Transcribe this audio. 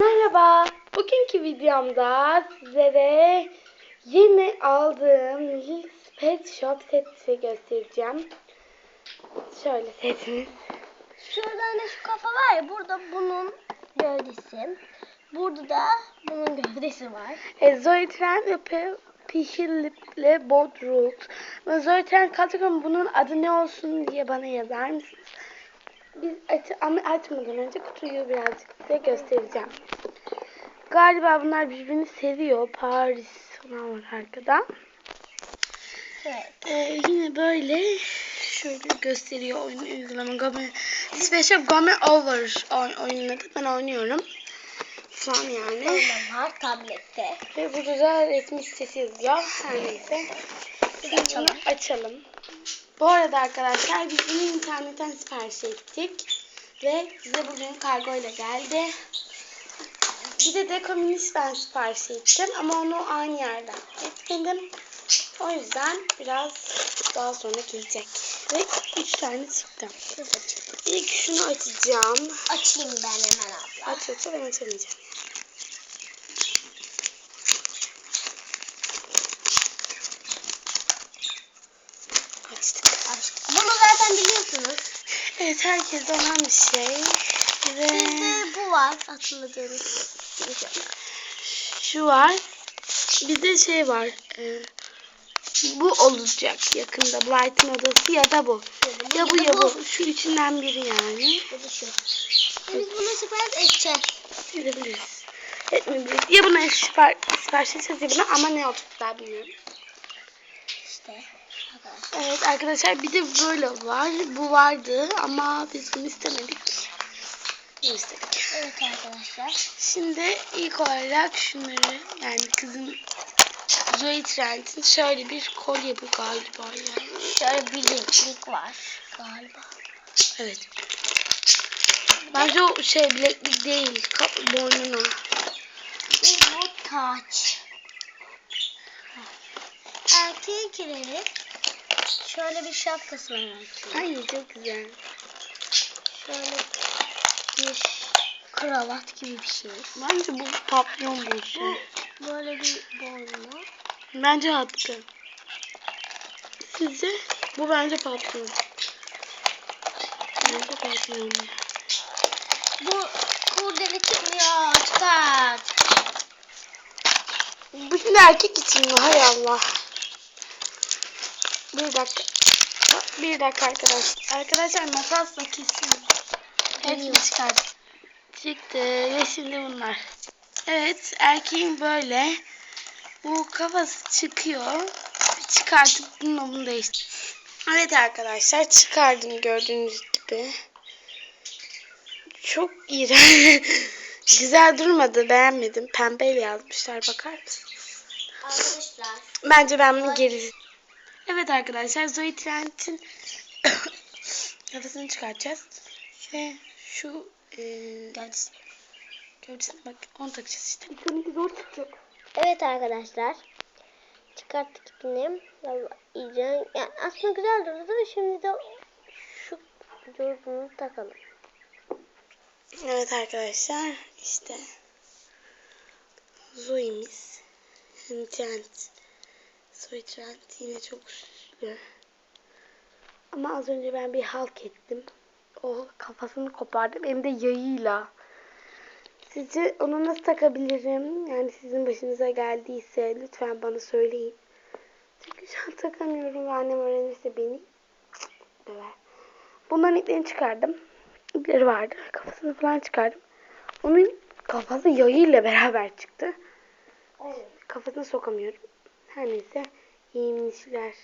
Merhaba. Bugünkü videomda sizlere yeni aldığım Lilis Pet Shop seti göstereceğim. Şöyle setimiz. Şurada hani şu kafa var ya burada bunun gövdesi. Burada da bunun gövdesi var. E, Zoe Trend ve Pe Pihilip'le Bodrult. Ve Zoe Trend kategorimi bunun adı ne olsun diye bana yazar mısınız? Biz aç ama açmadan önce kutuyu birazcık size göstereceğim. Galiba bunlar birbirini seviyor. Paris falan var arkada. Evet. Ee, yine böyle şöyle gösteriyor oyun uygulama Game Special Game Over oy- oyunun adı. Ben oynuyorum. Şu an yani. Var tablette. Ve burada da resmi sitesi yazıyor. Her neyse. Biz açalım. açalım. Bu arada arkadaşlar biz bunu internetten sipariş ettik. Ve bize bugün kargo ile geldi. Bir de Dekomünist ben sipariş ettim ama onu aynı yerden etmedim. O yüzden biraz daha sonra gelecek. Ve üç tane çıktı. Şurada çıktı. İlk şunu açacağım. Açayım ben hemen abla. Aç yoksa ben açamayacağım. Açtık. Aç. Bunu zaten biliyorsunuz. Evet herkes olan bir şey. Ve Bizde bu var hatırladığınız. şu var. Bir de şey var. e, bu olacak yakında. Blight'ın odası ya da bu. Ya bu ya bu. Şu üçünden biri yani. Bu da şu. E Biz bunu sipariş edeceğiz. Edebiliriz. Etmeyebiliriz. Ya buna sipar sipariş edeceğiz ya buna ama ne olacak daha bilmiyorum. İşte. Evet arkadaşlar bir de böyle var. Bu vardı ama biz bunu istemedik. Bunu istedik. Evet arkadaşlar. Şimdi ilk olarak şunları yani kızın Zoe Trent'in şöyle bir kolye bu galiba yani. Şöyle bileklik var galiba. Evet. Bence o şey bileklik değil. Boynuna. Bu taç. Erkeğinkileri şöyle bir şapkası var. Ay çok güzel. Şöyle bir kravat gibi bir şey. Bence bu papyon bu şey. Bu böyle bir boynlu. Bence hakkı. Sizce? Bu bence papyon. Bence papyon. Bu kurdele çıkmıyor. Çıkar. Bu şimdi erkek için mi? Hay Allah. Bir dakika. Bir dakika arkadaşlar. Arkadaşlar makasla kesin. Hepsini çıkardım. Çıktı. Ve şimdi bunlar. Evet erkeğin böyle. Bu kafası çıkıyor. Çıkartıp bununla bunu değiştir. Evet arkadaşlar çıkardım gördüğünüz gibi. Çok iğrenç. Güzel durmadı beğenmedim. Pembeyle yazmışlar bakar mısınız? Arkadaşlar. Bence ben bunu geri... Evet arkadaşlar Zoe Trent'in kafasını çıkartacağız. Ve şu e, Gövdesi. gövdesine bak onu takacağız işte. Tabii zor çıkacak. Evet arkadaşlar. Çıkarttık ipini. Vallahi iyice. Yani aslında güzel durdu. Şimdi de şu dürbünü takalım. Evet arkadaşlar işte Zoe'miz Trent Zoe Trent yine çok süslü ama az önce ben bir halk ettim o kafasını kopardım hem de yayıyla sizce onu nasıl takabilirim yani sizin başınıza geldiyse lütfen bana söyleyin çünkü şu an takamıyorum annem öğrenirse beni döver bunların iplerini çıkardım ipleri vardı. Kafasını falan çıkardım. Onun kafası yayıyla beraber çıktı. Evet. Kafasına sokamıyorum. Her neyse. İyi minişler.